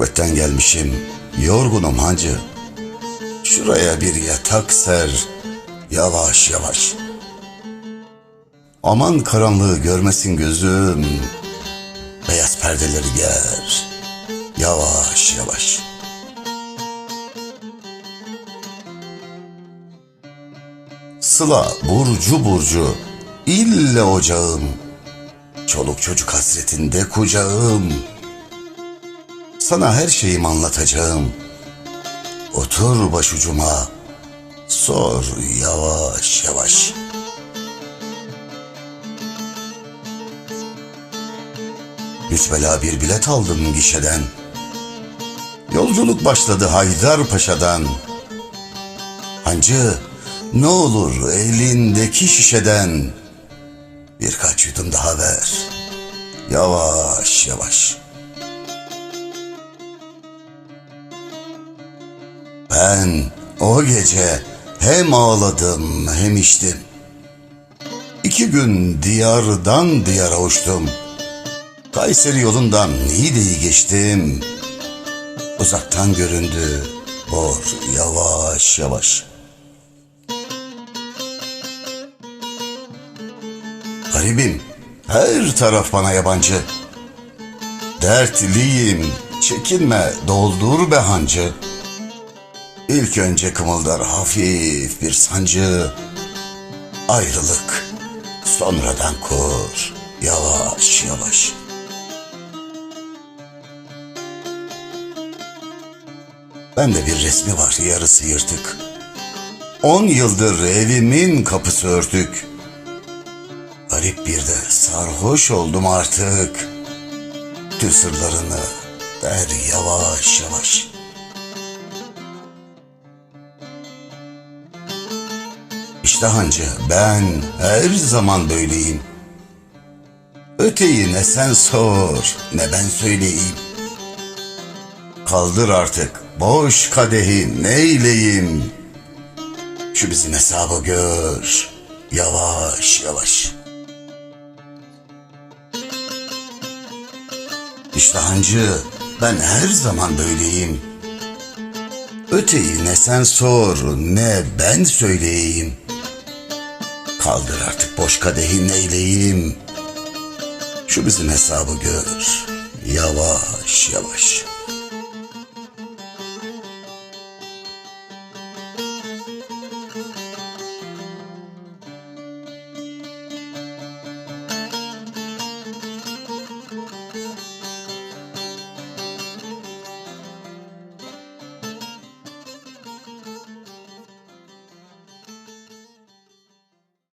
Gurbetten gelmişim, yorgunum hancı. Şuraya bir yatak ser, yavaş yavaş. Aman karanlığı görmesin gözüm. Beyaz perdeleri ger, yavaş yavaş. Sıla burcu burcu, ille ocağım. Çoluk çocuk hasretinde kucağım. Sana her şeyimi anlatacağım. Otur başucuma, sor yavaş yavaş. Üç bir bilet aldım gişeden. Yolculuk başladı Haydarpaşa'dan. Hancı, ne olur elindeki şişeden birkaç yudum daha ver. Yavaş yavaş. Ben o gece hem ağladım hem içtim. İki gün diyardan diyara uçtum. Kayseri yolundan Niğde'yi geçtim. Uzaktan göründü bor yavaş yavaş. Garibim, her taraf bana yabancı. Dertliyim, çekinme, doldur be hancı. İlk önce kımıldar hafif bir sancı. Ayrılık, sonradan kur, yavaş yavaş. Bende bir resmi var, yarısı yırtık. On yıldır evimin kapısı örtük. Garip bir de sarhoş oldum artık. Tüm sırlarını der yavaş yavaş. İşte hancı ben her zaman böyleyim. Öteyi ne sen sor ne ben söyleyeyim. Kaldır artık boş kadehi neyleyim. Şu bizim hesabı gör yavaş yavaş. İşte hancı ben her zaman böyleyim. Öteyi ne sen sor ne ben söyleyeyim. Kaldır artık boş kadehi neyleyim. Şu bizim hesabı gör yavaş yavaş.